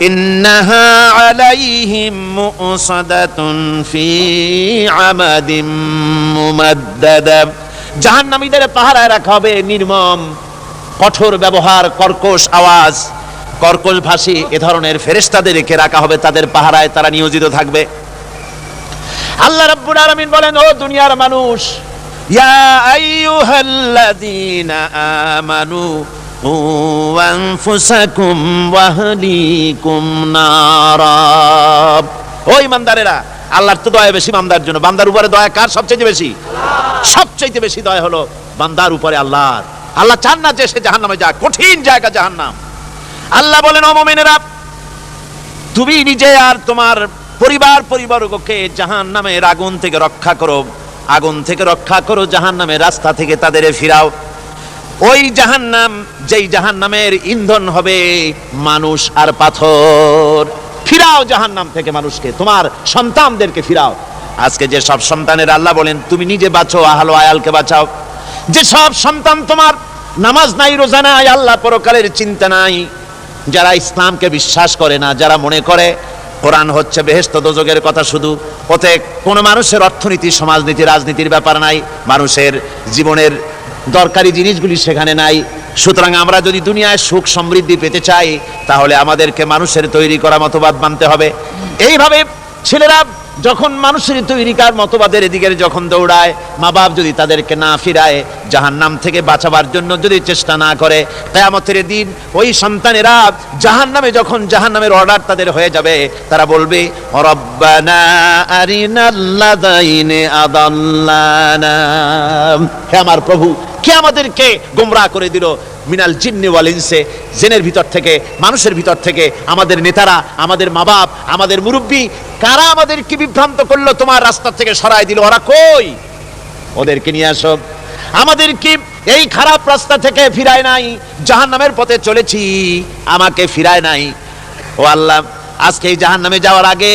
ইন্নাহা আলাইহিম মুসাদাতুন ফি আমাদিম মুমাদ্দাদা জাহান্নামীদের পাহারায় রাখা হবে নির্মম, কঠোর ব্যবহার, কর্কশ আওয়াজ। কর্কশ ভাষী এ ধরনের ফেরেশতাদের রেখে রাখা হবে, তাদের পাহারায় তারা নিয়োজিত থাকবে। আল্লাহ রাব্বুল আলামিন বলেন, ও দুনিয়ার মানুষ, ইয়া আইয়ুহাল্লাযীনা আমানু ওয়া আহলিকুম নারা। ও ইমানদারেরা, আল্লাহর তো দয়া বেশি বান্দার জন্য। বান্দার উপরে দয়া কার সবচেয়ে বেশি? সবচেয়ে বেশি দয়া হলো বান্দার উপরে আল্লাহর। আল্লাহ চান না যে সে জাহান্নামে যাক, কঠিন জায়গা জাহান্নাম। আল্লাহ বলেন, ও মুমিনেরা, তুমি নিজে আর তোমার পরিবার পরিবারকে জাহান নামের আগুন থেকে রক্ষা করো। আগুন থেকে রক্ষা করো জাহান নামের রাস্তা থেকে তাদের ফিরাও। ওই জাহান্নাম, যেই জাহান্নামের ইন্ধন হবে মানুষ আর পাথর। ফিরাও জাহান্নাম থেকে মানুষকে, তোমার সন্তানদেরকে ফিরাও। আজকে যে সব সন্তানের আল্লাহ বলেন, তুমি নিজে বাঁচো, আহালো আয়ালকে বাঁচাও। যে সব সন্তান তোমার নামাজ নাই, রোজা নাই আল্লাহ পরকালের চিন্তা নাই, যারা ইসলামকে বিশ্বাস করে না, যারা মনে করে, কোরআন হচ্ছে বেহেস্ত দোজগের কথা শুধু ওতে কোনো মানুষের অর্থনীতি, সমাজনীতি, রাজনীতির ব্যাপার নাই, মানুষের জীবনের দরকারি জিনিসগুলি সেখানে নাই। সুতরাং আমরা যদি দুনিয়ায় সুখ সমৃদ্ধি পেতে চাই, তাহলে আমাদেরকে মানুষের তৈরি করা মতবাদ মানতে হবে। এইভাবে ছেলেরা যখন মানুষের তৈরিকার মতবাদের এদিকে যখন দৌড়ায় মা বাপ যদি তাদেরকে না ফিরায়, জাহান্নাম থেকে বাঁচাবার জন্য যদি চেষ্টা না করে, কেয়ামতের দিন ওই সন্তানেরা জাহান্নামে যখন জাহান্নামের অর্ডার তাদের হয়ে যাবে, তারা বলবে হে আমার প্রভু কে আমাদেরকে গোমরাহ করে দিল। মিনাল জিন্নি ওয়াল ইনসে, জেনের ভিতর থেকে, মানুষের ভিতর থেকে, আমাদের নেতারা, আমাদের মা বাপ আমাদের মুরব্বী, কারা আমাদেরকে বিভ্রান্ত করল, তোমার রাস্তা থেকে সরাই দিল, ওরা কই? ওদেরকে নিয়ে আসো। আমাদের কি এই খারাপ রাস্তা থেকে ফিরায় নাই, জাহান্নামের পথে চলেছি, আমাকে ফিরায় নাই। ও আল্লাহ, আজকে এই জাহান্নামে যাওয়ার আগে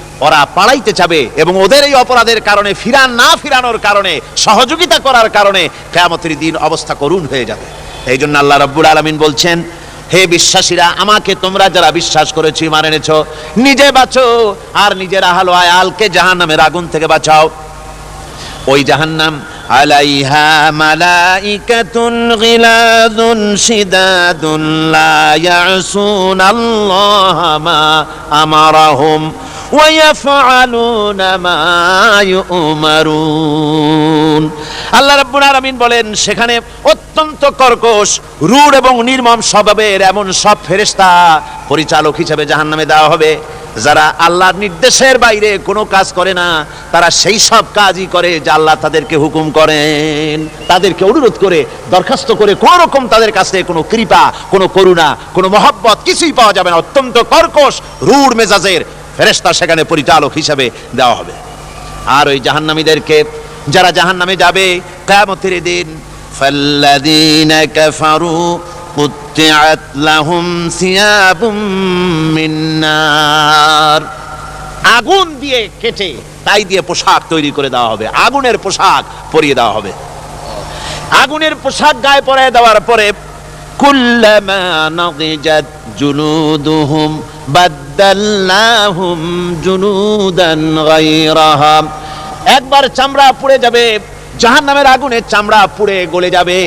ওরা পাড়াইতে যাবে এবং ওদের এই অপরাধের কারণে ফিরান না ফিরানোর কারণে, সহযোগিতা করার কারণে কেয়ামতের দিন অবস্থা করুণ হয়ে যাবে। এই জন্য আল্লাহ রব্বুল আলমিন বলছেন, হে বিশ্বাসীরা, আমাকে তোমরা যারা বিশ্বাস করেছি মানে এনেছ, নিজে বাঁচো আর নিজের আহালো আয়ালকে জাহান্নামের আগুন থেকে বাঁচাও। ওই জাহান্নাম, আলাইহা মালাইকাতুন গিলাদুন শিদাদুন লা ইয়াসুন আল্লাহ মা আমারাহুম। আল্লাহ রাব্বুল আলামিন বলেন, সেখানে অত্যন্ত কর্কশ, রূঢ় এবং নির্মম স্বভাবের এমন সব ফেরেশতা পরিচালক হিসেবে জাহান্নামে দেওয়া হবে। যারা আল্লাহর নির্দেশের বাইরে কোনো কাজ করে না, তারা সেই সব কাজই করে যা আল্লাহ তাদেরকে হুকুম করেন। তাদেরকে অনুরোধ করে, দরখাস্ত করে কোন রকম তাদের কাছে কোনো কৃপা, কোনো করুণা, কোনো মহব্বত কিছুই পাওয়া যাবে না। অত্যন্ত কর্কশ, রূঢ় মেজাজের ফেরেস্তা সেখানে পরিচালক হিসাবে দেওয়া হবে। আর ওই জাহান্নামীদেরকে, যারা জাহান্নামে যাবে, কেয়ামতের দিন কাফারু আগুন দিয়ে কেটে, তাই দিয়ে পোশাক তৈরি করে দেওয়া হবে। আগুনের পোশাক পরিয়ে দেওয়া হবে। আগুনের পোশাক গায়ে পরায় দেওয়ার পরে কুল্লামা নাদিজাত জুনুদুহুম বাদদালনাহুম জুনুদান গায়রাহা। একবার চামড়া পুড়ে যাবে, জাহান্নামের আগুনে চামড়া পুড়ে গলে যাবে।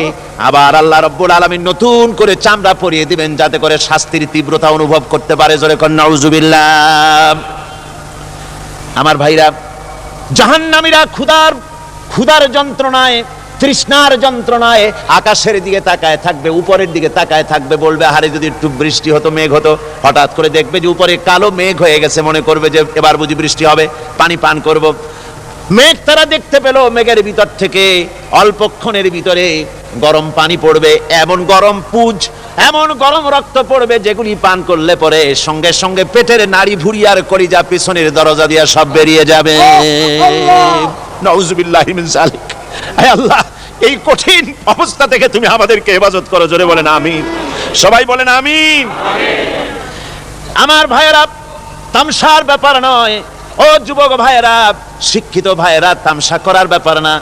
আবার আল্লাহ রব্বুল আলামিন নতুন করে চামড়া পরিয়ে দিবেন, যাতে করে শাস্তির তীব্রতা অনুভব করতে পারে। জোরে কন্যা নাউজুবিল্লাহ আমার ভাইরা, জাহান্নামীরা ক্ষুধার ক্ষুধার যন্ত্রণায় তৃষ্ণার যন্ত্রণায় আকাশের দিকে তাকায় থাকবে উপরের দিকে তাকায় থাকবে বলবে আরে যদি একটু বৃষ্টি হতো মেঘ হতো। হঠাৎ করে দেখবে যে উপরে কালো মেঘ হয়ে গেছে মনে করবে যে এবার বুঝি বৃষ্টি হবে পানি পান করব। মেঘ তারা দেখতে পেল মেঘের ভিতর থেকে অল্পক্ষণের ভিতরে গরম পানি পড়বে এমন গরম পুজ এমন গরম রক্ত পড়বে যেগুলি পান করলে পরে সঙ্গে সঙ্গে পেটের নাড়ি ভুড়ি আর যা পিছনের দরজা দিয়া সব বেরিয়ে যাবে। নউজুবিল্লাহি মিন জালিক হে আল্লাহ এই কঠিন অবস্থা থেকে তুমি আমাদেরকে হেফাজত করো জোরে বলেন আমিন সবাই বলেন আমিন আমার ভাইয়েরা তামসার ব্যাপার নয় ও যুবক ভাইয়েরা শিক্ষিত ভাইয়েরা তামসা করার ব্যাপার না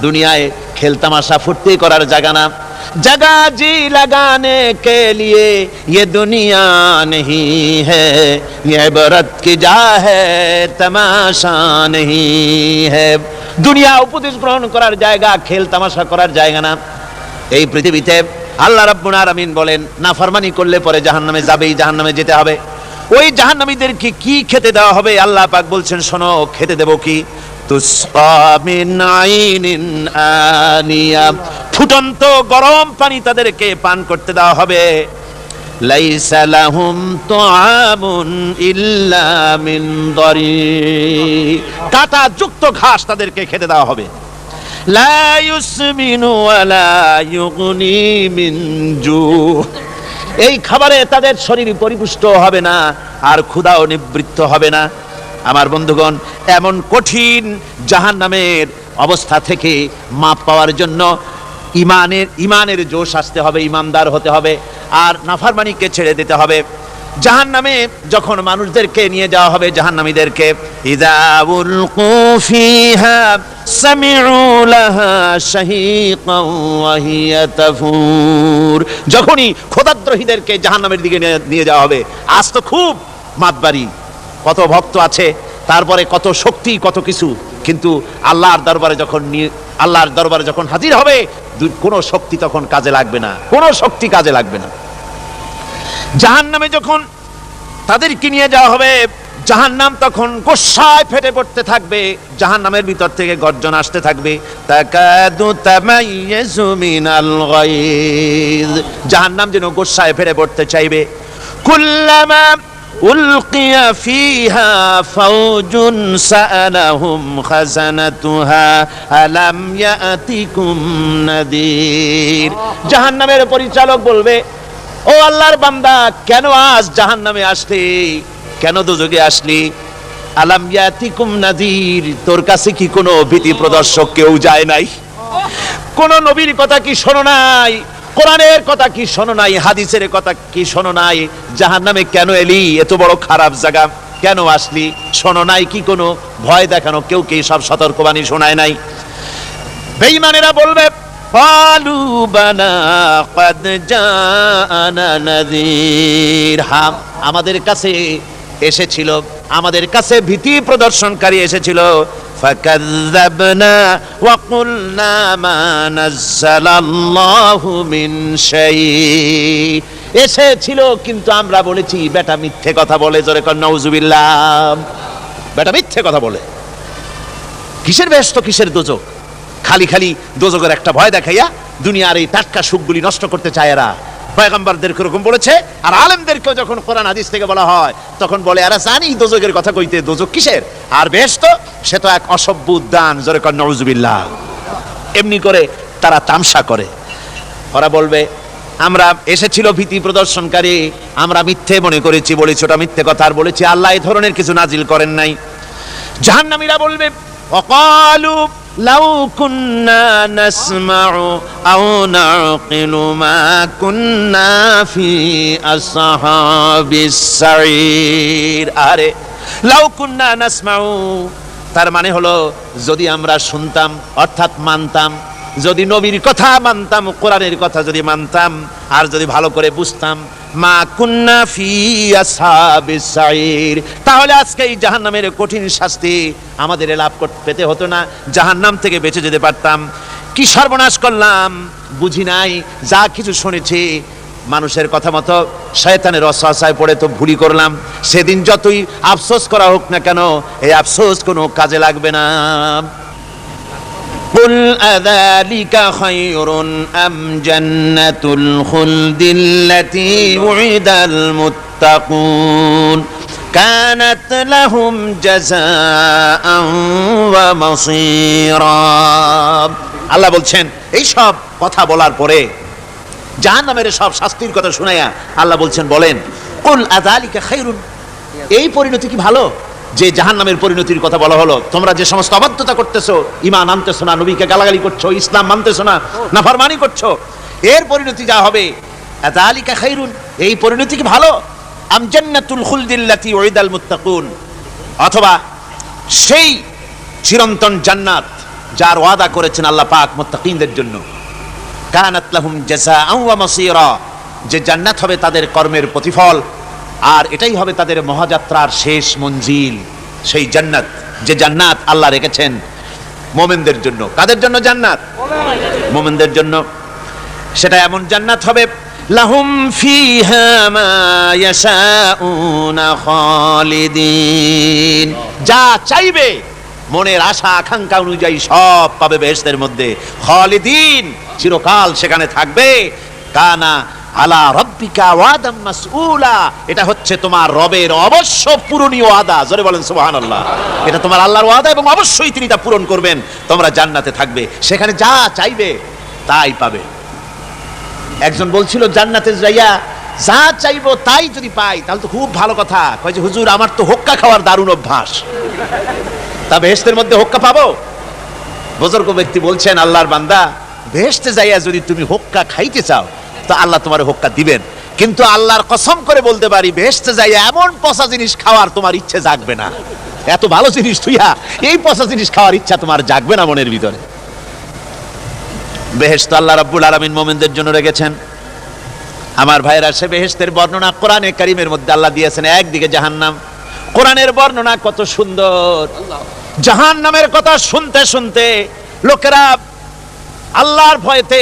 দুনিয়ায় খেল তামাশা ফুর্তি করার জায়গা না जगह जी लगाने के लिए ये दुनिया नहीं है ये इबरत की जा है तमाशा नहीं है দুনিয়া উপদেশ গ্রহণ করার জায়গা, খেল তামাশা করার জায়গা না। এই পৃথিবীতে আল্লাহ রাব্বুল আলামিন বলেন না নাফরমানি করলে পরে জাহান্নামে যাবেই, জাহান্নামে যেতে হবে। ওই জাহান্নামীদেরকে কি খেতে দেওয়া হবে? আল্লাহ পাক বলছেন, শোনো, খেতে দেব কি? ফুটন্ত গরম পানি তাদেরকে পান করতে দেওয়া হবে। লাইসা লাহুম তুআমুন ইল্লা মিন দরি কাটা যুক্ত ঘাস তাদেরকে খেতে দেওয়া হবে। লা ইউসমিনু ওয়ালা ইউগনি মিন জু। এই খাবারে তাদের শরীর পরিপুষ্ট হবে না, আর ক্ষুধাও নিবৃত্ত হবে না। আমার বন্ধুগণ, এমন কঠিন জাহান নামের অবস্থা থেকে মাপ পাওয়ার জন্য ইমানের ইমানের জোশ আসতে হবে, ইমানদার হতে হবে, আর নাফারমানিকে ছেড়ে দিতে হবে। জাহান নামে যখন মানুষদেরকে নিয়ে যাওয়া হবে হিয়া তাফুর। যখনই খোদাদ্রোহীদেরকে জাহান্নামের দিকে নিয়ে- যাওয়া হবে, আজ তো খুব মাতবাড়ি। কত ভক্ত আছে, তারপরে কত শক্তি, কত কিছু, কিন্তু আল্লাহর দরবারে যখন আল্লাহর দরবারে যখন হাজির হবে কোনো শক্তি তখন কাজে লাগবে না। কোনো শক্তি কাজে লাগবে না। জাহান নামে যখন তাদেরকে নিয়ে যাওয়া হবে জাহান নাম তখন গোসায় ফেটে পড়তে থাকবে জাহান নামের ভিতর থেকে গর্জন আসতে থাকবে জাহান নাম যেন গোসায় ফেটে পড়তে চাইবে। কুল্লামা উলকিয়া ফিহা ফাউজুন সাআলাহুম খাজানাতুহা, আলাম ইয়াতিকুম নাদির। জাহান্নামের পরিচালক বলবে, ও আল্লাহর বান্দা, কেন আজ জাহান নামে আসলি? কেন দুযোগে আসলি? আলাম ইয়াতিকুম নাদির, তোর কাছে কি কোনো ভীতি প্রদর্শক কেউ যায় নাই? কোন নবীর কথা কি শোনো নাই? কোরআনের কথা কি শোনো নাই, হাদিসের কথা কি শোনো নাই? জাহান নামে কেন এলি? এত বড় খারাপ জায়গা কেন আসলি? শোনো নাই কি কোনো? ভয় দেখানো, কেউ কি সব সতর্কবাণী শোনায় নাই? বেঈমানেরা বলবে, পালু বানা কদ জানা হাম আমাদের কাছে এসেছিল, আমাদের কাছে ভীতি প্রদর্শনকারী এসেছিল। فكذبنا وقلنا ما نزل الله من شيء এসেছিল কিন্তু আমরা বলেছি বেটা মিথ্যে কথা বলে জোরে কর নউজুবিল্লাহ বেটা মিথ্যে কথা বলে কিসের ব্যস্ত কিসের দোজক খালি খালি দোজকের একটা ভয় দেখাইয়া দুনিয়ার এই টাটকা সুখগুলি নষ্ট করতে চায় এরা পয়গম্বরদের এরকম বলেছে? আর আলেমদেরকেও যখন কোরআন হাদিস থেকে বলা হয়, তখন বলে এরা জানি দোজকের কথা কইতে দোজক কিসের? আর ব্যস্ত সে তো এক অসভ্য উদ্যান, জোরে কর এমনি করে তারা তামসা করে। ওরা বলবে, আমরা এসেছিল ভীতি প্রদর্শনকারী, আমরা মিথ্যে মনে করেছি, বলেছি, ওটা মিথ্যে কথা, আর বলেছি, আল্লাহ এই ধরনের কিছু নাজিল করেন নাই। জাহান্নামীরা বলবে অকালু লাউ কুন্না নাসমাউ আও নাকিলু মা কুন্না ফি আসহাবিস সাইর আরে, লাউ কুন্না নাসমাউ, তার মানে হলো যদি আমরা শুনতাম অর্থাৎ মানতাম যদি নবীর কথা মানতাম, কোরআনের কথা যদি মানতাম, আর যদি ভালো করে বুঝতাম, মা কুন্না ফি সাইর তাহলে আজকে এই জাহান্নামের কঠিন শাস্তি আমাদের লাভ পেতে হতো না, জাহান্নাম থেকে বেঁচে যেতে পারতাম। কি সর্বনাশ করলাম, বুঝি নাই, যা কিছু শুনেছি, মানুষের কথা মতো শয়তানের অসহায় পড়ে তো ভুলি করলাম। সেদিন যতই আফসোস করা হোক না কেন, এই আফসোস কোনো কাজে লাগবে না। قل أذلك خير أم جنة الخلد التي وعد المتقون كانت لهم جزاء ومصيرا আল্লাহ বলছেন এই সব কথা বলার পরে জাহান্নামের সব শাস্তির কথা শুনাইয়া আল্লাহ বলছেন বলেন কুল আযালিকা খাইরুন এই পরিণতি কি ভালো যে জাহান নামের পরিণতির কথা বলা হলো, তোমরা যে সমস্ত অবাধ্যতা করতেছো ইমান আনতেছো না, নবীকে গালাগালি করছ, ইসলাম মানতেছো না, নাফরমানি করছ, এর পরিণতি যা হবে, আযালিকা খাইরুন, এই পরিণতি কি ভালো? আম জান্নাতুল খুলদিল্লাতি ওয়াইদাল মুত্তাকুন, অথবা সেই চিরন্তন জান্নাত যার ওয়াদা করেছেন আল্লাহ পাক মুত্তাকিনদের জন্য। কানাত লাহুম জাযাআন ওয়া মাসীরা, যে জান্নাত হবে তাদের কর্মের প্রতিফল। আর এটাই হবে তাদের মহাযাত্রার শেষ মঞ্জিল, সেই জান্নাত, যে জান্নাত আল্লাহ রেখেছেন মোমেনদের জন্য। কাদের জন্য জান্নাত? মোমেনদের জন্য। সেটা এমন জান্নাত হবে, লাহুম যা চাইবে, মনের আশা, আকাঙ্ক্ষা অনুযায়ী সব পাবে বেহেশতের মধ্যে। খালিদিন চিরকাল সেখানে থাকবে। কানা আলা রব্বিকা ওয়াদাম মাসউলা। এটা হচ্ছে তোমার রবের অবশ্য পূরণীয় ওয়াদা। জোরে বলেন সুবহানাল্লাহ। এটা তোমার আল্লাহর ওয়াদা এবং অবশ্যই তিনি তা পূরণ করবেন। তোমরা জান্নাতে থাকবে। সেখানে যা চাইবে, তাই পাবে। একজন বলছিল, জান্নাতে যাইয়া যা চাইব তাই যদি পাই, তাহলে তো খুব ভালো কথা। কয় যে, হুজুর, আমার তো হোক্কা খাওয়ার দারুণ অভ্যাস। তা বেহেশতের মধ্যে হোক্কা পাবো? বুজুর্গ ব্যক্তি বলছেন, আল্লাহর বান্দা, বেহেশতে যাইয়া যদি তুমি হোক্কা খাইতে চাও তো আল্লাহ তোমার হোক্কা দিবেন। কিন্তু আল্লাহর কসম করে বলতে পারি বেহেশতে যাইয়া এমন পচা জিনিস খাওয়ার তোমার ইচ্ছে জাগবে না। এত ভালো জিনিস তুইয়া, এই পচা জিনিস খাওয়ার ইচ্ছা তোমার জাগবে না মনের ভিতরে। বেহেশত আল্লাহ রাব্বুল আলামিন মোমেনদের জন্য রেখেছেন। আমার ভাইরা সে বেহেশতের বর্ণনা কোরআনে কারিমের মধ্যে আল্লাহ দিয়েছেন, একদিকে জাহান্নাম। কোরআনের বর্ণনা কত সুন্দর। জাহান্নামের কথা শুনতে শুনতে লোকেরা আল্লাহর ভয়তে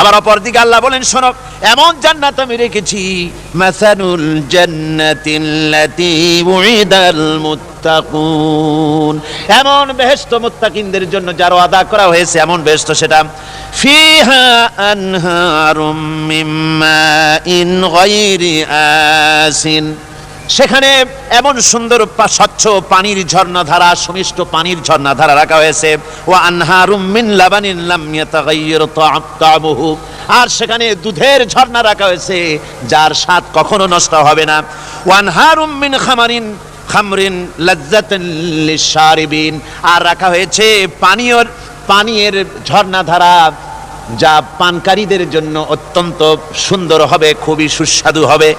আবার অপর দিকে আল্লাহ বলেন, শোনো, এমন জান্নাত আমি রেখেছি মাসানুল জান্নাতিল্লাতি উইদাল মুত্তাকুন। এমন বেহেশত মুত্তাকিনদের জন্য যার আদা করা হয়েছে, এমন বেহেশত সেটা, ফিহা আনহারুম মিম্মা ইন গায়রি আসিন। সেখানে এমন সুন্দর স্বচ্ছ পানির ঝর্ণাধারা, সুমিষ্ট পানির ঝর্ণাধারা রাখা হয়েছে। ও আনহারুম মিন লাবানিন লাম ইয়াতাগাইয়ার তা'আমুহু আর সেখানে দুধের ঝর্ণা রাখা হয়েছে, যার স্বাদ কখনো নষ্ট হবে না। ওয়ানহারুম মিন খামারিন, খামরিন লাজ্জাতান আর রাখা হয়েছে পানীয়, পানীয়ের ঝর্ণাধারা, যা পানকারীদের জন্য অত্যন্ত সুন্দর হবে, খুবই সুস্বাদু হবে।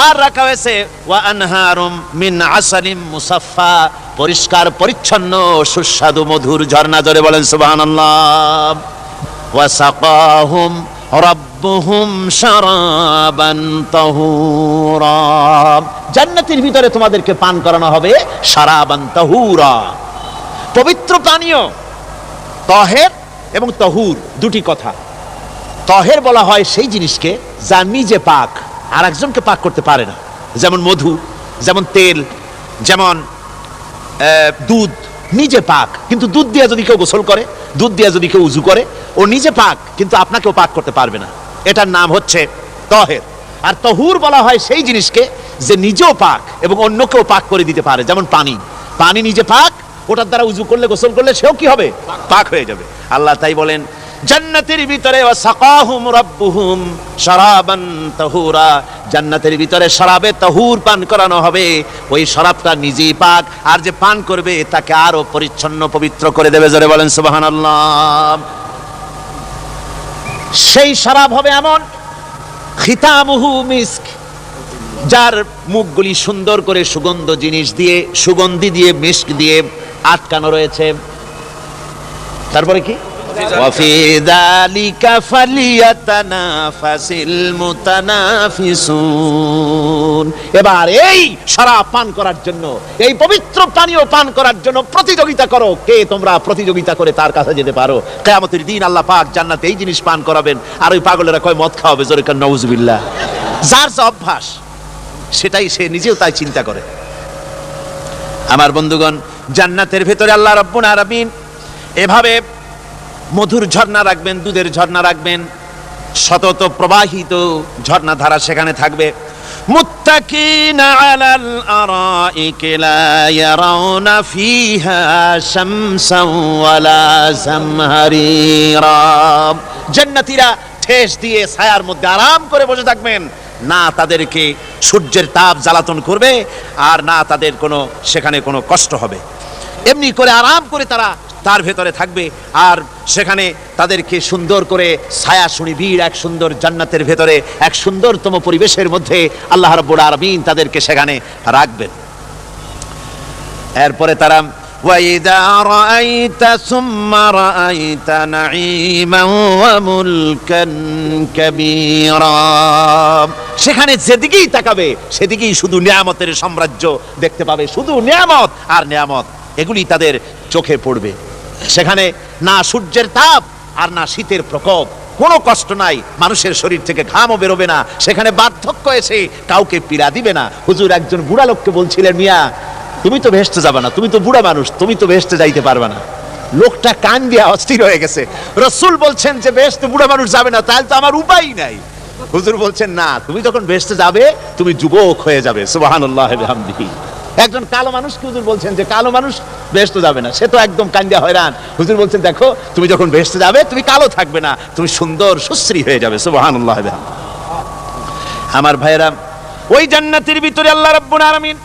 আর রাখা হয়েছে, ওয়া আনহারুম মিন আসালিম মুসাফফা, পরিষ্কার, পরিচ্ছন্ন, সুস্বাদু, মধুর ঝর্ণা জোরে বলেন, সুবহানাল্লাহ। ওয়া সাকাহুম রাব্বুহুম শারাবান তাহুরা। জান্নাতের ভিতরে তোমাদেরকে পান করানো হবে শারাবান তাহুরা। পবিত্র পানীয়, তহের এবং তহুর, দুটি কথা। তহের বলা হয় সেই জিনিসকে যা নিজে পাক আর একজনকে পাক করতে পারে না। যেমন মধু, যেমন তেল, যেমন দুধ। নিজে পাক, কিন্তু দুধ দিয়ে যদি কেউ গোসল করে, দুধ দিয়ে যদি কেউ উজু করে, ও নিজে পাক, কিন্তু আপনাকেও পাক করতে পারবে না। এটার নাম হচ্ছে তহের। আর তহুর বলা হয় সেই জিনিসকে যে নিজেও পাক এবং অন্যকেও পাক করে দিতে পারে, যেমন পানি। পানি নিজে পাক, ওটার দ্বারা উজু করলে, গোসল করলে সেও কি হবে? পাক হয়ে যাবে। আল্লাহ তাই বলেন জান্নাতের ভিতরে ওয়াসাকাহুম রাব্বুহুম শারাবান তাহুরা। জান্নাতের ভিতরে শরাবে তাহুর পান করানো হবে। ওই শরাবটা নিজেই পাক, আর যে পান করবে তাকে আরও পরিচ্ছন্ন পবিত্র করে দেবে, জোরে বলেন সুবহানাল্লাহ। সেই শরাব হবে এমন, খিতামুহু মিস্ক, যার মুখগুলি সুন্দর করে সুগন্ধ জিনিস দিয়ে, সুগন্ধি দিয়ে, মিস্ক দিয়ে আটকানো রয়েছে। তারপরে কি? وفي ذلك فليتنافس المتنافسون এবার এই শরাব পান করার জন্য এই পবিত্র পানীয় পান করার জন্য প্রতিযোগিতা করো কে তোমরা প্রতিযোগিতা করে তার কাছে যেতে পারো কিয়ামতের দিন আল্লাহ পাক জান্নাতে এই জিনিস পান করাবেন আর ওই পাগলেরা কয় মদ খাওয়াবে জোরে কান নউজুবিল্লাহ যার যা অভ্যাস সেটাই সে নিজেও তাই চিন্তা করে আমার বন্ধুগণ জান্নাতের ভেতরে আল্লাহ রব্বুল আলামিন এভাবে মধুর ঝর্ণা রাখবেন, দুধের ঝর্ণা রাখবেন। সতত প্রবাহিত ঝর্ণা ধারা সেখানে থাকবে। মুত্তাকিন আলাল আরাইকি লা ইয়ারাউনা ফিহা শামসান ওয়ালা জামহারিরা। জান্নাতীরা ঠেস দিয়ে ছায়ার মধ্যে আরাম করে বসে থাকবেন। না তাদেরকে সূর্যের তাপ জ্বালাতন করবে, আর না তাদের কোনো, সেখানে কোনো কষ্ট হবে। এমনি করে আরাম করে তারা তার ভেতরে থাকবে আর সেখানে তাদেরকে সুন্দর করে ছায়া শুনি ভিড় এক সুন্দর জান্নাতের ভেতরে এক সুন্দরতম পরিবেশের মধ্যে আল্লাহ রব্বুল আরবিন তাদেরকে সেখানে রাখবেন এরপরে তারা وإذا رأيت ثم رأيت نعيما وملكا كبيرا সেখানে যেদিকেই তাকাবে সেদিকেই শুধু নিয়ামতের সাম্রাজ্য দেখতে পাবে শুধু নিয়ামত আর নিয়ামত এগুলি তাদের চোখে পড়বে। সেখানে না সূর্যের তাপ আর না শীতের প্রকোপ। কোনো কষ্ট নাই, মানুষের শরীর থেকে ঘামও বেরোবে না। সেখানে বার্ধক্য এসে কাউকে পীড়া দিবে না। হুজুর একজন বুড়া লোককে বলছিলেন, মিয়া, তুমি তো ভেস্তে যাবে না, তুমি তো বুড়া মানুষ, তুমি তো ভেস্তে যাইতে পারবে না। লোকটা কান দিয়া অস্থির হয়ে গেছে। রসুল বলছেন যে বেহেশতে বুড়া মানুষ যাবে না, তাহলে তো আমার উপায় নাই। হুজুর বলছেন, না, তুমি যখন বেহেশতে যাবে, তুমি যুবক হয়ে যাবে। সুবহানাল্লাহ, বিহামদিহি। একজন কালো মানুষ হুজুর বলছেন যে কালো মানুষ বেহেশতে যাবে না? সে তো একদম কান্দিয়া হয়রান। হুজুর বলছেন, দেখো, তুমি যখন বেহেশতে যাবে, তুমি কালো থাকবে না, তুমি সুন্দর, সুশ্রী হয়ে যাবে। সুবহানাল্লাহ আমার ভাইয়েরা, ওই জান্নাতের ভিতরে আল্লাহ রাব্বুল আলামিন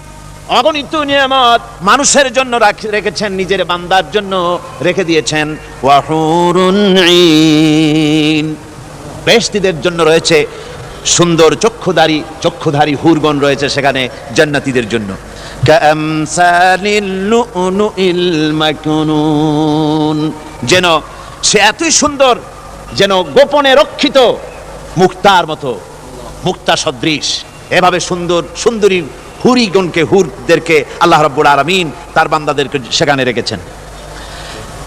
অগণিত নিয়ামত মানুষের জন্য রাখ- রেখেছেন, নিজের বান্দার জন্য রেখে দিয়েছেন। ওয়াহুরুন ঈন। বেহেশতীদের জন্য রয়েছে সুন্দর চক্ষুধারী চক্ষুধারী হুরগণ রয়েছে সেখানে জান্নাতীদের জন্য। যেন সে এতই সুন্দর যেন গোপনে রক্ষিত মুক্তার মতো। মুক্তা সদৃশ। এভাবে সুন্দর, সুন্দরী হুরিগণকে, হুরদেরকে আল্লাহ রব্বুল আলমিন তার বান্দাদেরকে সেখানে রেখেছেন।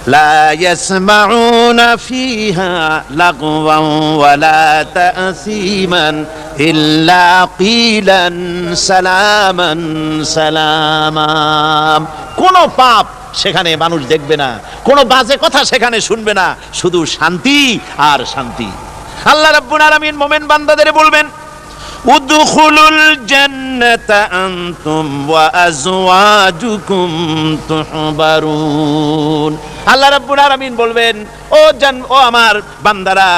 لا يسمعون فيها لغوا ولا تأثيما إلا قيلا سلاما سلاما কোন পাপ সেখানে মানুষ দেখবে না কোন বাজে কথা সেখানে শুনবে না শুধু শান্তি আর শান্তি আল্লাহ রাব্বুল আলামিন মোমেন বান্দাদের বলবেন উদখুলুল জান্নাতা আনতুম ওয়া আজওয়াজুকুম তুহবারুন আল্লাহ রাব্বুল আলামিন বলবেন ও জান ও আমার বান্দারা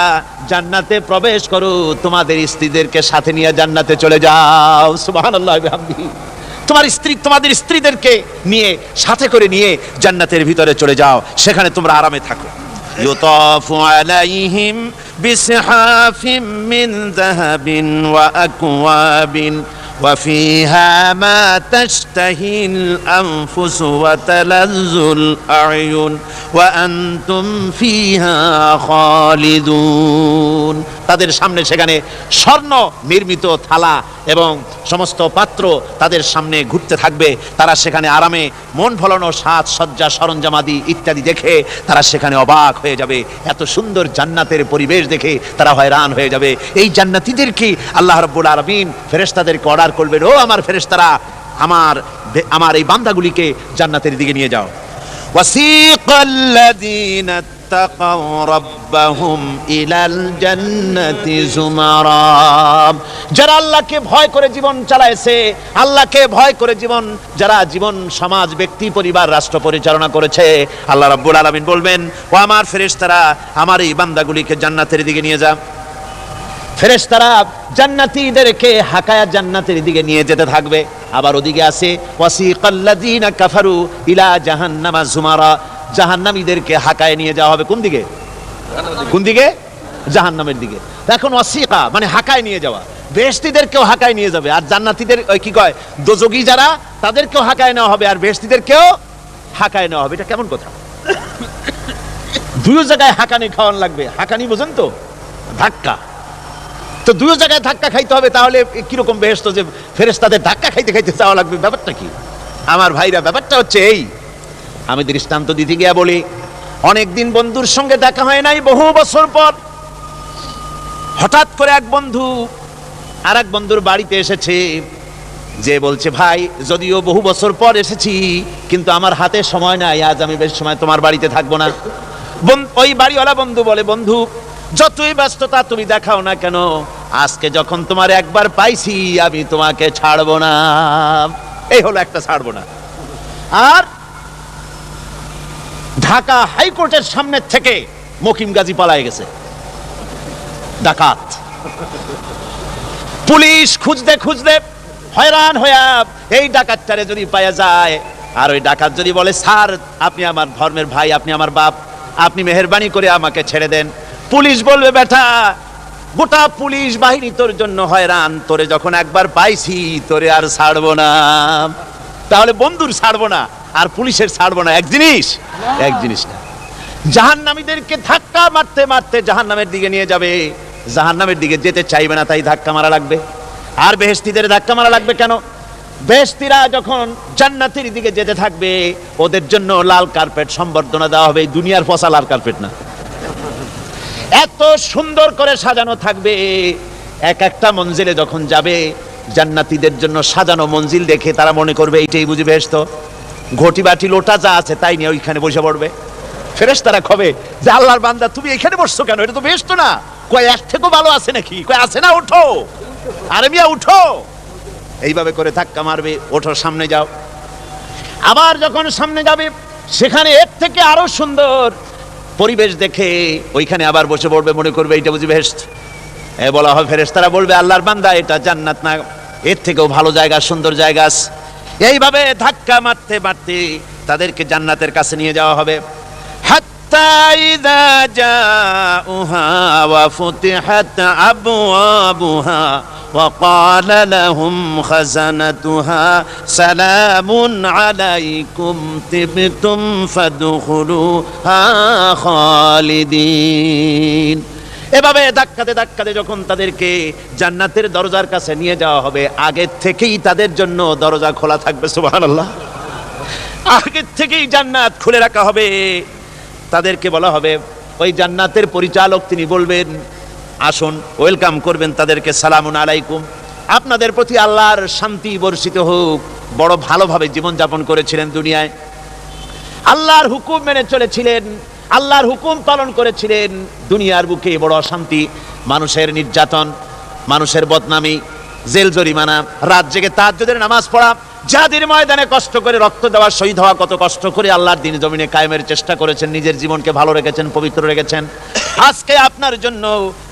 জান্নাতে প্রবেশ করো তোমাদের স্ত্রীদেরকে সাথে নিয়ে জান্নাতে চলে যাও সুবহানাল্লাহ বিহামদিহি তোমার স্ত্রী তোমাদের স্ত্রীদেরকে নিয়ে সাথে করে নিয়ে জান্নাতের ভিতরে চলে যাও সেখানে তোমরা আরামে থাকো يطاف عليهم بسحاف من ذهب وأكواب وفيها ما تشتهي الأنفس وتلذ الأعين وأنتم فيها خالدون তাদের সামনে সেখানে স্বর্ণ নির্মিত থালা এবং সমস্ত পাত্র তাদের সামনে ঘুরতে থাকবে তারা সেখানে আরামে মন ভলানো সাজ সজ্জা সরঞ্জামাদি ইত্যাদি দেখে তারা সেখানে অবাক হয়ে যাবে এত সুন্দর জান্নাতের পরিবেশ দেখে তারা হয়রান হয়ে যাবে এই জান্নাতীদেরকে আল্লাহ রব্বুল আরবিন ফেরেশতাদেরকে অর্ডার করবেন ও আমার ফেরেশতারা আমার আমার এই বান্দাগুলিকে জান্নাতের দিকে নিয়ে যাও وسيق الذين اتقوا ربهم إلى الجنة زمرا যারা আল্লাহকে ভয় করে জীবন চালাইছে আল্লাহকে ভয় করে জীবন যারা জীবন সমাজ ব্যক্তি পরিবার রাষ্ট্র পরিচালনা করেছে আল্লাহ রাব্বুল আলামিন বলবেন ও আমার ফেরেশতারা আমার এই বান্দাগুলিকে জান্নাতের দিকে নিয়ে যা ফেরেশতারা জান্নাতীদেরকে হাকায়া জান্নাতের দিকে নিয়ে যেতে থাকবে। আবার ওদিকে আছে, ওয়াসিকাল্লাযীনা কাফারু ইলা জাহান্নামা জুমারা। জাহান্নামীদেরকে হাকায় নিয়ে যাওয়া হবে কোন দিকে? কোন দিকে? জাহান্নামের দিকে। এখন ওয়াসিকা মানে হাকায় নিয়ে যাওয়া। বেহেশতীদেরকেও হাকায় নিয়ে যাবে। আর জান্নাতীদের কি কয়, দোজগী যারা, তাদেরকেও হাকায় নেওয়া হবে। আর বেহেশতীদেরকেও হাকায় নেওয়া হবে। এটা কেমন কথা? দুই জায়গায় হাকানি খাওয়ান লাগবে। হাকানি বোঝেন তো? ধাক্কা। তো দুই জায়গায় ধাক্কা খাইতে হবে, তাহলে কীরকম বেহেস্ত যে ফেরেস্তাদের ধাক্কা খাইতে খাইতে চাওয়া লাগবে? ব্যাপারটা কি? আমার ভাইরা, ব্যাপারটা হচ্ছে এই। আমি দৃষ্টান্ত দিতে গিয়া বলি, অনেকদিন বন্ধুর সঙ্গে দেখা হয় নাই, বহু বছর পর। হঠাৎ করে এক বন্ধু আর এক বন্ধুর বাড়িতে এসেছে। যে বলছে, ভাই, যদিও বহু বছর পর এসেছি, কিন্তু আমার হাতে সময় নাই, আজ আমি বেশ সময় তোমার বাড়িতে থাকব না। ওই বাড়িওয়ালা বন্ধু বলে, বন্ধু যতই ব্যস্ততা তুমি দেখাও না কেন, আজকে যখন তোমার একবার পাইছি, আমি তোমাকে ছাড়বো না। এই হলো একটা ছাড়বো না। আর ঢাকা হাইকোর্টের সামনে থেকে মকিম গাজী পালায় গেছে। ডাকাত। পুলিশ খুঁজতে খুঁজতে হয়রান হইয়া এই ডাকাতটারে যদি পাওয়া যায়, আর ওই ডাকাত যদি বলে, স্যার, আপনি আমার ধর্মের ভাই, আপনি আমার বাপ, আপনি মেহরবানি করে আমাকে ছেড়ে দেন। পুলিশ বলবে বেটা গোটা পুলিশ বাহিনী তোর জন্য হয়রান। তোরে যখন একবার পাইছি, তোরে আর ছাড়বো না। তাহলে বন্ধুর ছাড়বো না, আর পুলিশের ছাড়বো না। এক জিনিস এক জিনিস না। জাহান্নামীদেরকে ধাক্কা মারতে মারতে জাহান্নামের দিকে নিয়ে যাবে। জাহান্নামের দিকে যেতে চাইবে না, তাই ধাক্কা মারা লাগবে। আর বেহেস্তিদের ধাক্কা মারা লাগবে কেন? বেহেস্তিরা যখন জান্নাতের দিকে যেতে থাকবে, ওদের জন্য লাল কার্পেট সম্বর্ধনা দেওয়া হবে। দুনিয়ার পচা লাল কার্পেট না। এত সুন্দর করে সাজানো থাকবে। এক একটা মঞ্জিলে যখন যাবে, জান্নাতীদের জন্য সাজানো মঞ্জিল দেখে তারা মনে করবে, এইটাই বুঝি বেহেস্ত ঘটি বাটি লোটা যা আছে তাই নিয়ে ওইখানে বসে পড়বে। ফেরেস তারা খবে যে আল্লাহর বান্দা, তুমি এখানে বসছো কেন? এটা তো বেহেস্ত না। কয়, এক থেকেও ভালো আছে নাকি? কয়, আছে না ওঠো আরে মিয়া, উঠো। এইভাবে করে ধাক্কা মারবে, ওঠো, সামনে যাও। আবার যখন সামনে যাবে, সেখানে এর থেকে আরও সুন্দর পরিবেশ দেখে ওইখানে আবার বসে পড়বে, মনে করবে এইটা বুঝি বেস্ট এ বলা হয় ফেরেশতারা বলবে, আল্লাহর বান্দা, এটা জান্নাত না, এর থেকেও ভালো জায়গা, সুন্দর জায়গা এইভাবে ধাক্কা মারতে মারতে তাদেরকে জান্নাতের কাছে নিয়ে যাওয়া হবে। হাত্তা ইযা জাউহা ওয়া ফুতিহাত আবওয়াবুহা وقال لهم خزنتها سلام عليكم طبتم فادخلوها خالدين এভাবে ধাক্কাতে ধাক্কাতে যখন তাদেরকে জান্নাতের দরজার কাছে নিয়ে যাওয়া হবে আগের থেকেই তাদের জন্য দরজা খোলা থাকবে সুবহানাল্লাহ আগের থেকেই জান্নাত খুলে রাখা হবে তাদেরকে বলা হবে, ওই জান্নাতের পরিচালক তিনি বলবেন, আসুন, ওয়েলকাম করবেন তাদেরকে, সালামুন আলাইকুম। আপনাদের প্রতি আল্লাহর শান্তি বর্ষিত হোক, বড় ভালোভাবে জীবনযাপন করেছিলেন দুনিয়ায়। আল্লাহর হুকুম মেনে চলেছিলেন, আল্লাহর হুকুম পালন করেছিলেন, দুনিয়ার বুকে বড় অশান্তি, মানুষের নির্যাতন, মানুষের বদনামি, জেল জরিমানা, রাত জেগে তাজ্জুদের নামাজ পড়া যাদের ময়দানে কষ্ট করে রক্ত দেওয়া শহীদ হওয়া কত কষ্ট করে আল্লাহর দিন জমিনে কায়েমের চেষ্টা করেছেন, নিজের জীবনকে ভালো রেখেছেন, পবিত্র রেখেছেন। আজকে আপনার জন্য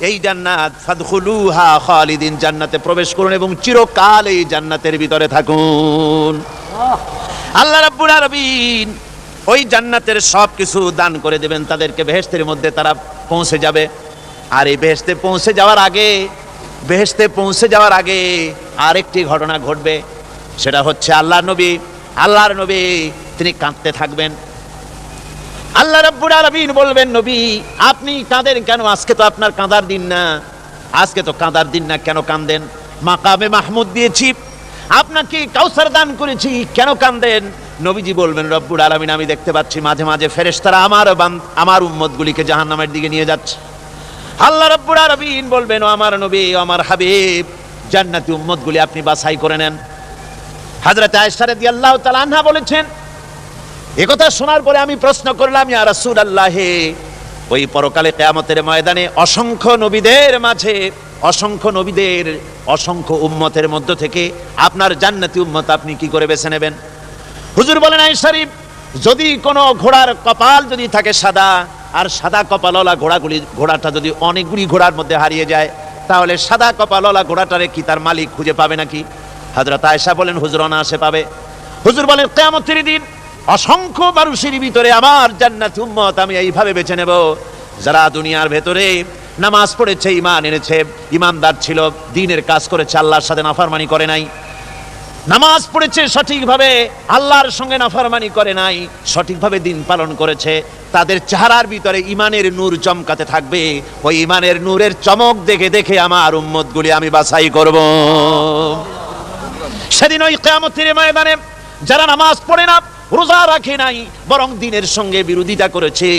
এই জান্নাত, ফাদখুলুহা খালিদিন, জান্নাতে প্রবেশ করুন এবং চিরকাল এই জান্নাতের ভিতরে থাকুন। আল্লাহ রাব্বুল আলামিন ওই জান্নাতের সব কিছু দান করে দেবেন, তাদেরকে বেহেশতের মধ্যে তারা পৌঁছে যাবে। আর এই বেহেশতে পৌঁছে যাওয়ার আগে, বেহেশতে পৌঁছে যাওয়ার আগে আরেকটি ঘটনা ঘটবে। সেটা হচ্ছে আল্লাহ নবী। আল্লাহর নবী, তিনি কাঁদতে থাকবেন। আল্লাহ রাব্বুল আলামিন বলবেন, নবী, আপনি কাঁদেন কেন? আজকে তো আপনার কাঁদার দিন না। আজকে তো কাঁদার দিন না, কেন কাঁদেন? মাকামে মাহমুদ দিয়েছি। আপনাকে কাউসার দান করেছি, কেন কাঁদেন? নবীজি বলবেন, রব্বুল আলামিন, আমি দেখতে পাচ্ছি মাঝে মাঝে ফেরেশতারা আমার আমার উম্মতগুলিকে জাহান্নামের দিকে নিয়ে যাচ্ছে। আল্লাহ রাব্বুল আলামিন বলবেন আমার নবী আমার হাবিব, জান্নাতি উম্মতগুলি আপনি বাছাই করে নেন। হযরত আয়েশা রাদিয়াল্লাহু তাআলা আনহা বলেছেন একথা শোনার পরে আমি প্রশ্ন করলাম, ইয়া রাসূলুল্লাহ, ওই পরকালে কিয়ামতের ময়দানে অসংখ্য নবীদের মাঝে, অসংখ্য নবীদের, অসংখ্য উম্মতের মধ্য থেকে আপনার জান্নাতি উম্মত আপনি কি করে বেছে নেবেন? হুজুর বলেন আই শরীফ, যদি কোনো ঘোড়ার কপাল যদি থাকে সাদা, আর সাদা কপালওয়ালা ঘোড়াগুলি, ঘোড়াটা যদি অনেকগুলি ঘোড়ার মধ্যে হারিয়ে যায়, তাহলে সাদা কপালওয়ালা ঘোড়াটারে কি তার মালিক খুঁজে পাবে নাকি? হযরত আয়েশা বলেন, হুজুর অনায়াসে পাবে। হুজুর বলেন, কিয়ামতের দিন অসংখ্য মানুষের ভিতরে আমার জান্নাত উম্মত আমি এইভাবে বেছে নেব। যারা দুনিয়ার ভেতরে নামাজ পড়েছে ইমান এনেছে ইমানদার ছিল, দিনের কাজ করেছে, আল্লাহর সাথে নাফারমানি করে নাই। নামাজ পড়েছে, সঠিকভাবে আল্লাহর সঙ্গে নাফারমানি করে নাই, সঠিকভাবে দিন পালন করেছে। তাদের চেহারার ভিতরে ইমানের নূর চমকাতে থাকবে। ওই ইমানের নূরের চমক দেখে দেখে আমার উম্মতগুলি আমি বাছাই করব। সেদিন ওই কেয়ামতের ময়দানে যারা নামাজ পড়ে না, রোজা রাখে নাই, বরং দিনের সঙ্গে বিরোধিতা করেছে,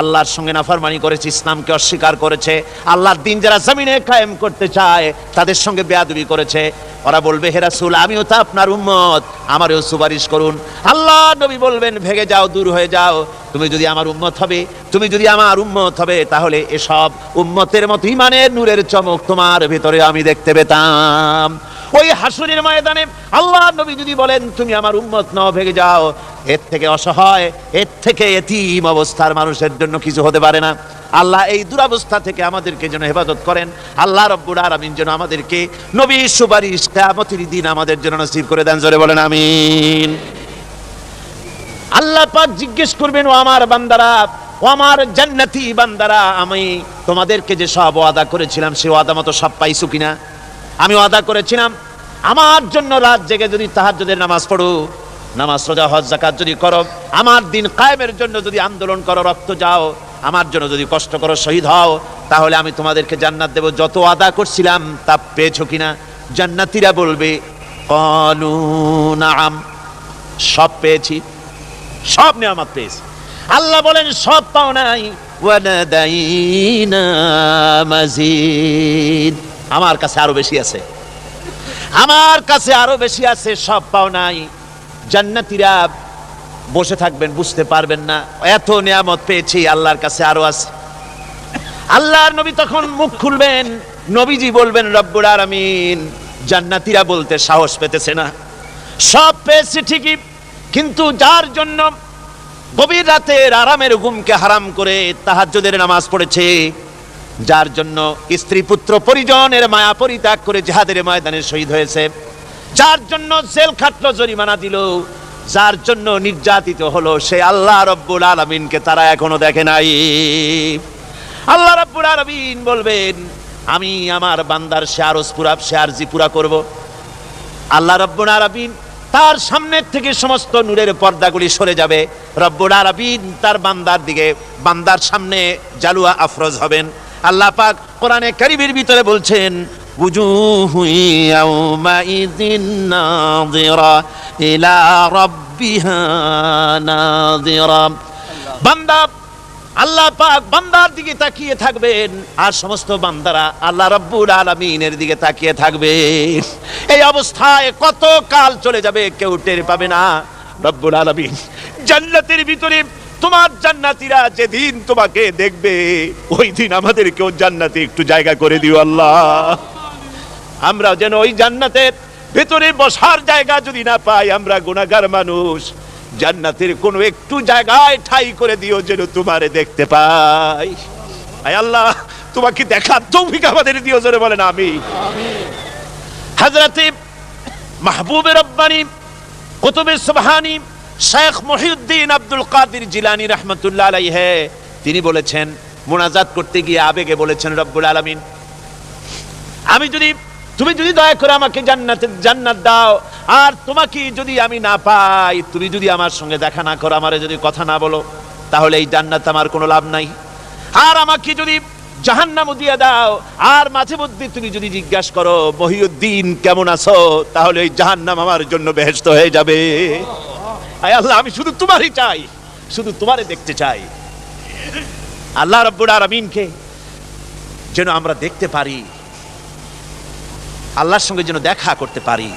আল্লাহর সঙ্গে নাফরমানি করেছে, ইসলামকে অস্বীকার করেছে, আল্লাহর দিন যারা জমিনে কায়েম করতে চায়, তাদের সঙ্গে বেয়াদবি করেছে। ওরা বলবে, হে রাসূল, আমিও তো আপনার উম্মত, আমারও সুপারিশ করুন। আল্লাহ নবী বলবেন, ভেগে যাও, দূর হয়ে যাও। তুমি যদি আমার উম্মত হবে, তুমি যদি আমার উম্মত হবে, তাহলে এসব উম্মতের মতো ইমানের নূরের চমক তোমার ভেতরে আমি দেখতে পেতাম। ওই হাসুরের ময়দানে আল্লাহ নবী যদি বলেন, তুমি আমার উম্মত, নাও ভেগে যাও। এর থেকে অসহায়, এর থেকে এতিম অবস্থার মানুষের জন্য কিছু হতে পারে না। আল্লাহ এই দুরবস্থা থেকে আমাদেরকে যেন হেফাজত করেন। আল্লাহ রব্বুল আলামিন যেন আমাদেরকে নবী সুপারিশ কিয়ামতের দিন আমাদের জন্য নসিব করে দেন। জোরে বলেন, আমিন। আল্লাহ পাক জিজ্ঞেস করবেন, ও আমার বান্দারা, ও আমার জান্নাতি বান্দারা, আমি তোমাদেরকে যে সব ওয়াদা করেছিলাম, সে ওয়াদা মতো সব পাইছো কিনা? আমি ওয়াদা করেছিলাম, আমার জন্য রাত জেগে যদি তাহাজ্জুদের নামাজ পড়ো, নামাজ, রোজা, হজ জাকাত যদি করো, আমার দিন কায়েমের জন্য যদি আন্দোলন করো, রক্ত যাও, আমার জন্য যদি কষ্ট করো, শহীদ হও, তাহলে আমি তোমাদেরকে জান্নাত দেব। যত আদা করছিলাম, তা পেয়েছ কিনা? জান্নাতীরা বলবে নাম সব পেয়েছি, সব নিয়ামত পেয়েছি। আল্লাহ বলেন, সব পাও নাই ওয়ানাদাইনা মাজিদ। আমার কাছে আরও বেশি আছে। আমার কাছে আরও বেশি আছে, সব পাও নাই। জান্নাতীরা বসে থাকবেন, বুঝতে পারবেন না। এত নিয়ামত পেয়েছি, আল্লাহর কাছে আরও আছে। আল্লাহর নবী তখন মুখ খুলবেন, নবীজি বলবেন, রব্বুল আলামিন। জান্নাতীরা বলতে সাহস পেতেছে না। সব পেয়েছে ঠিকই, কিন্তু যার জন্য গভীর রাতের আরামের ঘুমকে হারাম করে তাহাজ্জুদের নামাজ পড়েছে যার জন্য স্ত্রী পুত্র পরিজনের মায়া পরিত্যাগ করে জিহাদের ময়দানে শহীদ হয়েছে। যার জন্য জেল খাটলো, জরিমানা দিল। যার জন্য নির্যাতিত হলো, সে আল্লাহ রব্বুল আলামিনকে তারা এখনও দেখে নাই। আল্লাহ রব্বুল আলামিন বলবেন, আমি আমার বান্দার আরজ পুরা সে আরজি পুরা করব। আল্লাহ রব্বুল আলামিন তার সামনের থেকে সমস্ত নূরের পর্দাগুলি সরে যাবে। রব্বুল আলামিন তার বান্দার দিকে, বান্দার সামনে জালুয়া আফরোজ হবেন। আল্লাহ পাক কোরআনে কারিমের ভিতরে বলছেন উজুহু ইয়াউমাইযিন নাযিরা ইলা রাব্বিহা নাযিরা। বান্দা, আল্লাহ পাক বান্দার দিকে তাকিয়ে থাকবেন, আর সমস্ত বান্দারা আল্লাহ রব্বুল আলমিনের দিকে তাকিয়ে থাকবে। এই অবস্থায় কত কাল চলে যাবে কেউ টের পাবে না। রব্বুল আলমিন জান্নাতের ভিতরে তোমার জান্নাতীরা যেদিন তোমাকে দেখবে ওই দিন আমাদেরকেও জান্নাতে একটু জায়গা করে দিও আল্লাহ। আমরা যেন ওই জান্নাতের ভেতরে বসার জায়গা যদি না পাই, আমরা গুণাগার মানুষ। জান্নাতের কোনো একটু জায়গায় ঠাই করে দিও যেন তোমারে দেখতে পাই। আয় আল্লাহ, তোমাকে দেখার তৌফিক আমাদের দিও জোরে বলেন আমি হযরতে মাহবুবে রব্বানি, কুতুবে সুবহানি শেখ মহিউদ্দিন আব্দুল কাদের জিলানী রহমতুল্লাহ আলাইহে, তিনি বলেছেন, মোনাজাত করতে গিয়ে আবেগে বলেছেন, রব্বুল আলামিন, আমি যদি, তুমি যদি দয়া করে আমাকে জান্নাতের জান্নাত দাও, আর তোমাকে যদি আমি না পাই, তুমি যদি আমার সঙ্গে দেখা না করো, আমারে যদি কথা না বলো, তাহলে এই জান্নাত আমার কোনো লাভ নাই। আর আমাকে যদি জাহান্নামও দিয়ে দাও, আর মাঝে মধ্যে তুমি যদি জিজ্ঞাসা করো, মহিউদ্দিন, কেমন আছো? তাহলে এই জাহান্নাম আমার জন্য বেহেশত হয়ে যাবে। আয় আল্লাহ, আমি শুধু তোমারই চাই, শুধু তোমারে দেখতে চাই। আল্লাহ রব্বুল আলামিনকে যেন আমরা দেখতে পারি, আল্লাহর সঙ্গে যেন দেখা করতে পারি।